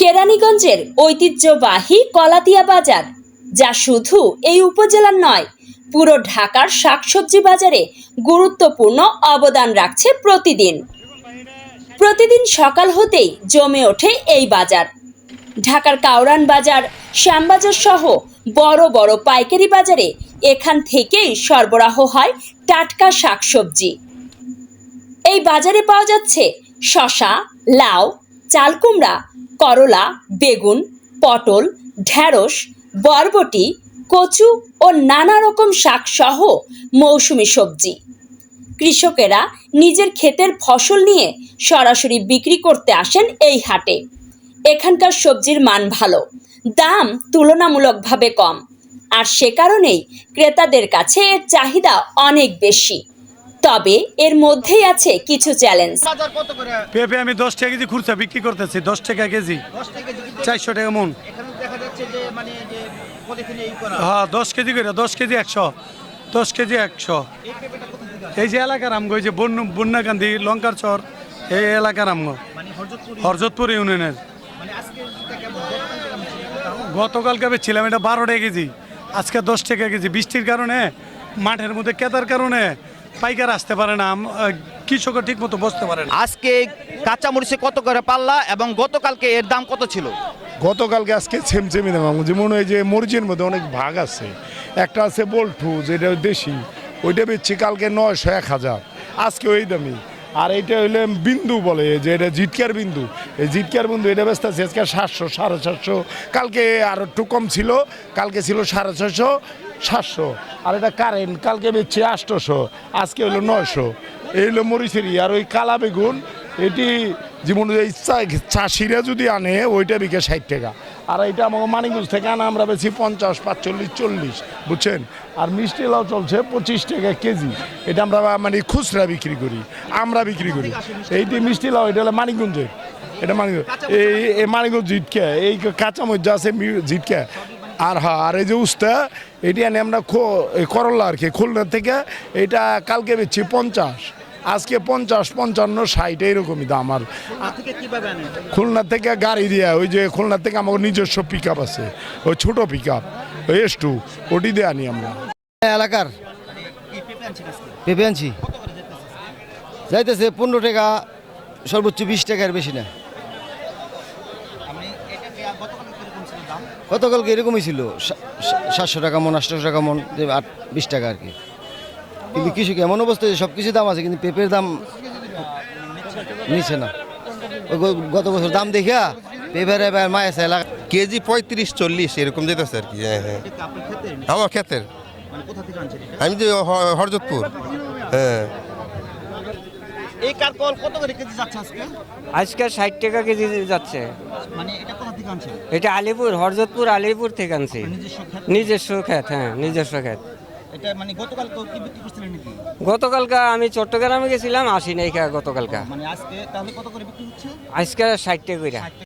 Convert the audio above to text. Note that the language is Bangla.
কেরানীগঞ্জের ঐতিহ্যবাহী কলাতিয়া বাজার, যা শুধু এই উপজেলার নয়, পুরো ঢাকার শাকসবজি বাজারে গুরুত্বপূর্ণ অবদান রাখছে প্রতিদিন। প্রতিদিন সকাল হতেই জমে ওঠে এই বাজার। ঢাকার কাউরান বাজার, শ্যামবাজার সহ বড় বড় পাইকারি বাজারে এখান থেকেই সরবরাহ হয় টাটকা শাকসবজি। এই বাজারে পাওয়া যাচ্ছে শশা লাউ চালকুমড়া করলা, বেগুন, পটল ঢ্যাঁড়স বরবটি, কচু ও নানা রকম শাকসহ মৌসুমি সবজি। কৃষকেরা নিজের ক্ষেতের ফসল নিয়ে সরাসরি বিক্রি করতে আসেন এই হাটে। এখানকার সবজির মান ভালো, দাম তুলনামূলকভাবে কম, আর সে কারণেই ক্রেতাদের কাছে এর চাহিদা অনেক বেশি। তবে এর মধ্যেই আছে কিছু চ্যালেঞ্জ পেঁপে আমি দশ টাকা কেজি খুচরা বিক্রি করতেছি দশ টাকা কেজি। চারশো টাকা মন। এখানে দেখা যাচ্ছে যে মানে যে পলিথিনে এই করা। হ্যাঁ দশ কেজি করে দশ কেজি একশো দশ কেজি একশো। এই যে এলাকার আমগো এই যে বন্য বন্যাকান্দি লঙ্কার চর এই এলাকার আমগো। মানে হরজতপুর হরজতপুর ইউনিয়নের। মানে? গতকালকে ছিলাম এটা বারো টাকা কেজি। আজকে দশ টাকা কেজি। বৃষ্টির কারণে মাঠের মধ্যে কেতার কারণে পাইকার আসতে পারে না কৃষকও ঠিক মতো বসতে পারে না। আজকে কাঁচা মরিচে কত করে পাল্লা এবং গতকালকে এর দাম কত ছিল? গতকালকে আজকে ছেমছেমি দাম। যেমন ওই যে মরিচের মধ্যে অনেক ভাগ আছে। একটা আছে বল্টু যেটা দেশি। ওইটা বেচছি কালকে নয়শো এক হাজার। আজকে ওই দামি। আর এইটা হইলে বিন্দু বলে যে এটা জিটকার বিন্দু। এই জিটকার বিন্দু এটা ব্যস্ত আছে। আজকে সাতশো সাড়ে সাতশো। কালকে আর একটু কম ছিল। কালকে ছিল সাড়ে ছশো সাতশো, আর এটা কারেন্ট কালকে বেচছে আটশোশো, আজকে হলো নয়শো। এই হলো মরিচেরি আর ওই কালা বেগুন, এটি জীবন এই চাষিরা যদি আনে, ওইটা বিকে ষাট টাকা। আর এটা আমাকে মানিকগঞ্জ থেকে আনা, আমরা বেশি পঞ্চাশ, পাঁচচল্লিশ, চল্লিশ, বুঝছেন? আর মিষ্টি লাউ চলছে পঁচিশ টাকা কেজি। এটা আমরা মানে খুচরা বিক্রি করি, আমরা বিক্রি করি। এইটি মিষ্টি লাউ, এটা হলো মানিকগঞ্জের। এটা মানিকগঞ্জ এই মানিকগঞ্জ জিটকা এই কাঁচা মরিচ আছে জিটকা আর হ্যাঁ আর এই যে উস্তা এটি আনি আমরা খো- এই করলা আর কি খুলনা থেকে এটা কালকে বেচছি পঞ্চাশ আজকে পঞ্চাশ পঞ্চান্ন ষাট এইরকমই দাম আর। থেকে খুলনা থেকে গাড়ি দিয়া ওই যে খুলনা থেকে আমার নিজস্ব পিক আছে ওই ছোটো পিক আপ ওই এস টু ওটি দিয়ে আনি আমরা। এলাকার? পেঁপে আনছি। যাইতেছে পনেরো টাকা সর্বোচ্চ বিশ টাকার বেশি না। গতকালকে এরকমই ছিল। সাতশো টাকা মন আটশো টাকা মন যে আট বিশ টাকা আর কি। কিন্তু কৃষক এমন অবস্থা যে সব কিছু দাম আছে কিন্তু পেঁপের দাম নিচ্ছে না। গত বছর দাম দেখিয়া পেঁপের এবার মায়ের এলাকা কেজি পঁয়ত্রিশ চল্লিশ এরকম যেতেছে আর কি হ্যাঁ হ্যাঁ। আমার ক্ষেতের। মানে কোথা থেকে আনছেন এটা? আমি যে হ- হরজতপুর। হ্যাঁ। এই কারকল কত করে কেজি যাচ্ছে আজকে? আজকে ষাট টাকা কেজি যাচ্ছে। মানে এটা কোথা থেকে আনছেন? এটা আলিপুর হরজতপুর আলিপুর থেকে আনছি। নিজস্ব ক্ষেত? হ্যাঁ নিজস্ব ক্ষেত। এটা মানে গতকাল কি বিক্রি করছিলেন নাকি? গতকালকা আমি চট্টগ্রামে গেছিলাম আসি নাই গতকালকা। মানে আজকে তাহলে কত করে বিক্রি হচ্ছে? আজকে ষাট টাকা করে